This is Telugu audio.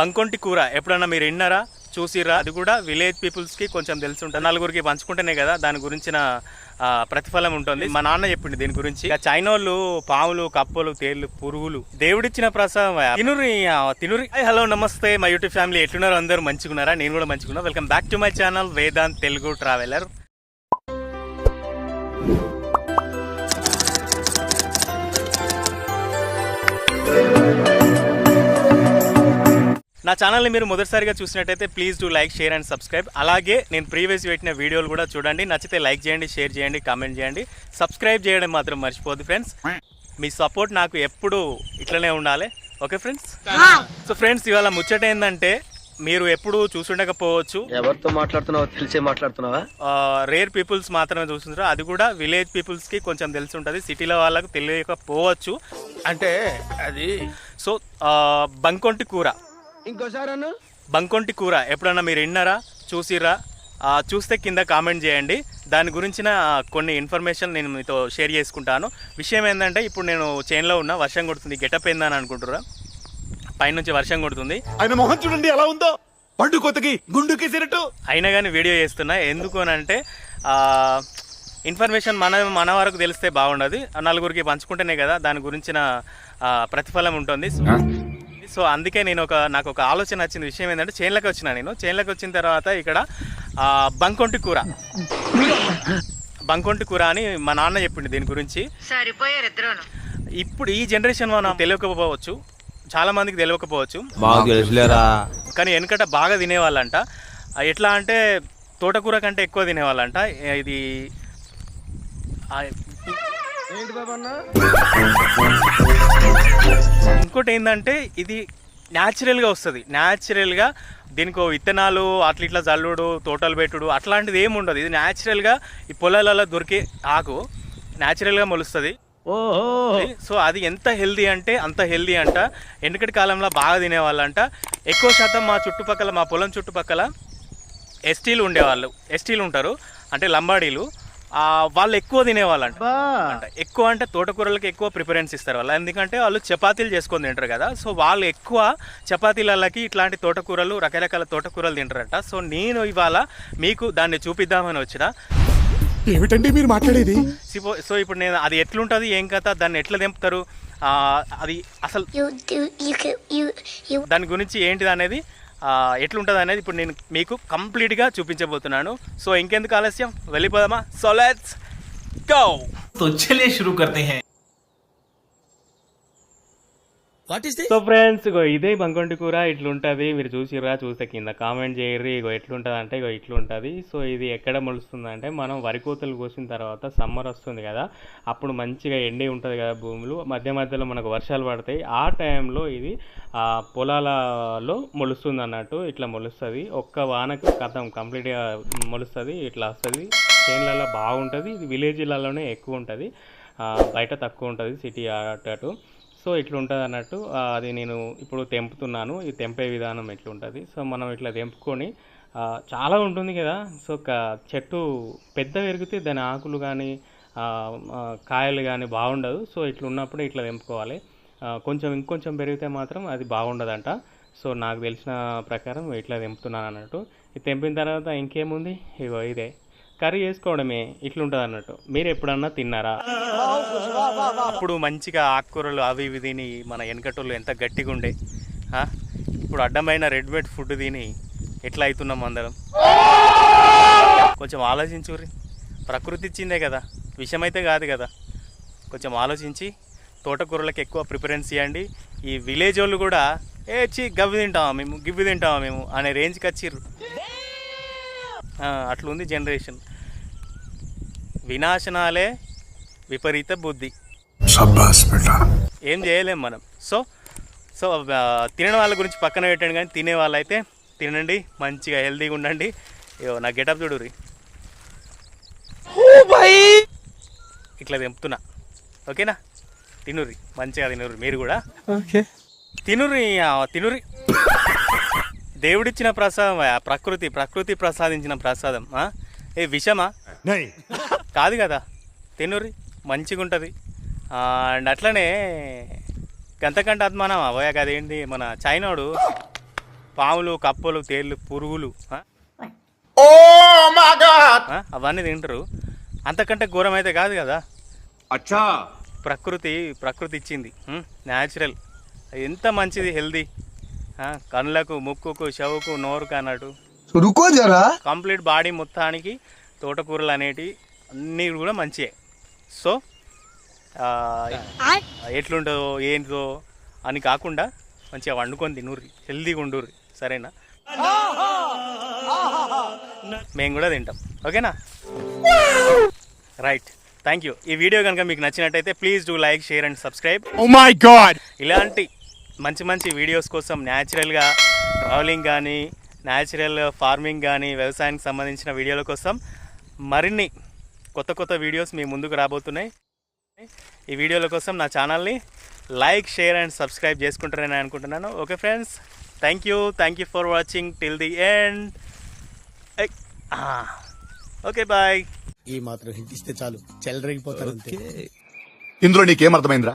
బంకొంటి కూర ఎప్పుడన్నా మీరు విన్నారా? చూసిరా అది కూడా విలేజ్ పీపుల్స్కి కొంచెం తెలిసి ఉంటుంది నలుగురికి పంచుకుంటేనే కదా దాని గురించిన ప్రతిఫలం ఉంటుంది. మా నాన్న చెప్పింది దీని గురించి. చైనోళ్ళు పాములు కప్పలు తేళ్ళు పురుగులు దేవుడిచ్చిన ప్రసాదం తినురి తినురి హలో నమస్తే. మా యూట్యూబ్ ఫ్యామిలీ ఎట్లున్నారు? అందరూ మంచిగున్నారా? నేను కూడా మంచిగున్నా. Welcome back to my channel Vedanth Telugu traveller. నా ఛానల్ని మీరు మొదటిసారిగా చూసినట్టయితే please do like share and subscribe అలాగే నేను ప్రీవియస్ పెట్టిన వీడియోలు కూడా చూడండి. నచ్చితే లైక్ చేయండి షేర్ చేయండి కామెంట్ చేయండి. సబ్స్క్రైబ్ చేయడం మాత్రం మర్చిపోద్దు ఫ్రెండ్స్ మీ సపోర్ట్ నాకు ఎప్పుడు ఇట్లనే ఉండాలి. ఓకే ఫ్రెండ్స్ సో ఫ్రెండ్స్ ఇవాళ ముచ్చట ఏంటంటే మీరు ఎప్పుడు చూసుండకపోవచ్చు. ఎవరితో మాట్లాడుతున్నావో తెలిసే మాట్లాడుతున్నావా? రేర్ పీపుల్స్ మాత్రమే చూస్తుంటారు. అది కూడా విలేజ్ పీపుల్స్కి కొంచెం తెలిసి ఉంటుంది. సిటీలో వాళ్ళకు తెలియకపోవచ్చు. అంటే అది సో బంకొంటి కూర. ఇంకోసారి అన్న. బంకొంటి కూర ఎప్పుడన్నా మీరు విన్నారా? చూసిరా ఆ, చూస్తే కింద కామెంట్ చేయండి. దాని గురించిన కొన్ని ఇన్ఫర్మేషన్ నేను మీతో షేర్ చేసుకుంటాను. విషయం ఏంటంటే ఇప్పుడు నేను చైన్లో ఉన్నా వర్షం కొడుతుంది గెటప్ ఏందని అనుకుంటురా పైనుంచి వర్షం కొడుతుంది. ఆయన మొహం చూడండి ఎలా ఉందో. పండు కొత్తకి గుండు కేసినట్టు. అయినా కానీ వీడియో చేస్తున్నా. ఎందుకు అని అంటే ఆ, ఇన్ఫర్మేషన్ మన మన వరకు తెలిస్తే బాగుండదు. నలుగురికి పంచుకుంటేనే కదా దాని గురించిన ప్రతిఫలం ఉంటుంది. సో అందుకే నేను ఒక నాకు ఒక ఆలోచన వచ్చిన విషయం ఏంటంటే చేన్లకు వచ్చిన నేను. చేన్లకు వచ్చిన తర్వాత ఇక్కడ బంకొంటి కూర. బంకొంటి కూర అని మా నాన్న చెప్పిండు దీని గురించి. ఇప్పుడు ఈ జనరేషన్ మనం తెలియకపోవచ్చు. చాలా మందికి తెలియకపోవచ్చు. కానీ వెనకట బాగా తినేవాళ్ళంట. ఎట్లా అంటే తోటకూర కంటే ఎక్కువ తినేవాళ్ళంట. ఇది ఆ, ఏంటి బాబా అన్న? ఇంకోటి ఏంటంటే ఇది న్యాచురల్గా వస్తుంది. న్యాచురల్గా దీనికి విత్తనాలు అట్లా ఇట్లా జల్లుడు తోటలు పెట్టుడు అట్లాంటిది ఏమి ఉండదు. ఇది న్యాచురల్గా ఈ పొలాలలో దొరికే ఆకు న్యాచురల్గా మొలుస్తుంది. ఓహో! సో అది ఎంత హెల్దీ అంటే అంత హెల్దీ అంట. వెనకటి కాలంలో బాగా తినేవాళ్ళంట. ఎక్కువ శాతం మా చుట్టుపక్కల మా పొలం చుట్టుపక్కల ఎస్టీలు ఉండేవాళ్ళు. ఎస్టీలు ఉంటారు. అంటే లంబాడీలు. వాళ్ళు ఎక్కువ తినేవాళ్ళంట. అంట. ఎక్కువ అంటే తోటకూరలకి ఎక్కువ ప్రిఫరెన్స్ ఇస్తారు వాళ్ళు. ఎందుకంటే వాళ్ళు చపాతీలు చేసుకొని తింటారు కదా. సో వాళ్ళు ఎక్కువ చపాతీలకి ఇట్లాంటి తోటకూరలు రకరకాల తోటకూరలు తింటారట. సో నేను ఇవాళ మీకు దాన్ని చూపిద్దామని వచ్చిన. ఏమిటండి మీరు మాట్లాడేది? సో ఇప్పుడు నేను అది ఎట్లుంటుంది ఏం కథ దాన్ని ఎట్లా తెంపుతారు? ఆ, అది అసలు దాని గురించి ఏంటిది అనేది ఎట్లుంటుంది అనేది ఇప్పుడు నేను మీకు కంప్లీట్గా చూపించబోతున్నాను సో ఇంకెందుకు ఆలస్యం వెళ్ళిపోదామా సో లెట్స్ గో तो चलिए शुरू करते हैं సో ఫ్రెండ్స్ ఇగో ఇదే బంకొంటి కూర ఇట్లుంటుంది. మీరు చూసిర్రా చూస్తే కింద కామెంట్ చేయర్రి. ఇగో ఎట్లుంటుంది అంటే ఇగో ఇట్లుంటుంది. సో ఇది ఎక్కడ మొలుస్తుంది అంటే మనం వరి కోతలు కోసిన తర్వాత సమ్మర్ వస్తుంది కదా అప్పుడు మంచిగా ఎండి ఉంటుంది కదా భూములు. మధ్య మధ్యలో మనకు వర్షాలు పడతాయి. ఆ టైంలో ఇది పొలాలలో మొలుస్తుంది అన్నట్టు ఇట్లా మొలుస్తుంది. ఒక్క వానకు కథం కంప్లీట్గా మొలుస్తుంది ఇట్లా వస్తుంది. చేన్లలో బాగుంటుంది. ఇది విలేజ్లలోనే ఎక్కువ ఉంటుంది. బయట తక్కువ ఉంటుంది సిటీ అటు. సో ఇట్లా ఉంటుంది అన్నట్టు అది నేను ఇప్పుడు తెంపుతున్నాను. ఈ తెంపే విధానం ఎట్లుంటుంది సో మనం ఇట్లా తెంపుకొని చాలా ఉంటుంది కదా. సో ఒక చెట్టు పెద్ద పెరిగితే దాని ఆకులు కానీ కాయలు కానీ బాగుండదు. సో ఇట్లా ఉన్నప్పుడు ఇట్లా తెంపుకోవాలి. కొంచెం ఇంకొంచెం పెరిగితే మాత్రం అది బాగుండదంట. సో నాకు తెలిసిన ప్రకారం ఇట్లా తెంపుతున్నాను అన్నట్టు ఇది తెంపిన తర్వాత ఇంకేముంది? ఇగో ఇదే. కర్రీ చేసుకోవడమే ఇట్లుంటుంది అన్నట్టు మీరు ఎప్పుడన్నా తిన్నారా? అప్పుడు మంచిగా ఆకుకూరలు అవి ఇవి తిని మన వెనకటోళ్ళు ఎంత గట్టిగా ఉండే ఇప్పుడు అడ్డమైన రెడీమేడ్ ఫుడ్ తిని ఎట్లా అవుతున్నాం అందరం? కొంచెం ఆలోచించుర్రి. ప్రకృతి ఇచ్చిందే కదా విషమైతే కాదు కదా. కొంచెం ఆలోచించి తోటకూరలకు ఎక్కువ ప్రిఫరెన్స్ ఇవ్వండి ఈ విలేజ్ వాళ్ళు కూడా ఏ చి గవ్వి తింటామా మేము? గివ్వి తింటామా మేము? అనే రేంజ్కి వచ్చిర్రు. అట్లుంది జనరేషన్. వినాశనాలే విపరీత బుద్ధి. ఏం చేయలేం మనం. సో సో ఆ, తినని వాళ్ళ గురించి పక్కన పెట్టండి కానీ తినే వాళ్ళైతే తినండి మంచిగా హెల్తీగా ఉండండి. ఇగో నా గెటప్ చూడుర్రి ఇట్లా తెంపుతున్నా. ఓకేనా? తినుర్రి. మంచిగా తినుర్రి. మీరు కూడా? తినుర్రి ఆ, తినుర్రి. దేవుడిచ్చిన ప్రసాదం ఆ, ప్రకృతి ప్రకృతి ప్రసాదించిన ప్రసాదం? ఏ విషమా? కాదు కదా. తినుర్రి మంచిగా ఉంటుంది అండ్ అట్లనే గంతకంటే అద్మానం అవయా కదేంటి మన చైనాడు పాములు కప్పలు తేళ్ళు పురుగులు? అవన్నీ తింటారు. అంతకంటే ఘోరం అయితే కాదు కదా. అచ్చా! ప్రకృతి ప్రకృతి ఇచ్చింది. న్యాచురల్. ఎంత మంచిది హెల్దీ. కళ్ళకు ముక్కుకు చెవుకు నోరుకు అన్నట్టు. రుకో జరా? కంప్లీట్ బాడీ మొత్తానికి తోటకూరలు అనేటి అన్నీ కూడా మంచియే. సో ఆ, ఎట్లుంటుందో ఏంటో అని కాకుండా మంచిగా వండుకొని తినుర్రి. హెల్దీగా ఉండుర్రి. సరేనా? మేము కూడా తింటాం. ఓకేనా? రైట్. థ్యాంక్ యూ ఈ వీడియో కనుక మీకు నచ్చినట్టయితే please do like share and subscribe. Oh my god ఇలాంటి మంచి మంచి వీడియోస్ కోసం న్యాచురల్గా ట్రావెలింగ్ కానీ న్యాచురల్ ఫార్మింగ్ కానీ వ్యవసాయానికి సంబంధించిన వీడియోల కోసం మరిన్ని కొత్త కొత్త వీడియోస్ మీ ముందుకు రాబోతున్నాయి. ఈ వీడియోల కోసం నా ఛానల్ని లైక్ షేర్ అండ్ సబ్స్క్రైబ్ చేసుకుంటారని అనుకుంటున్నాను. Okay friends thank you thank you for watching till the end okay bye ఈ మాత్రం హిట్ ఇస్తే చాలు. చెల్లరగిపోతారు ఇందులో నీకేం అర్థమైందిరా?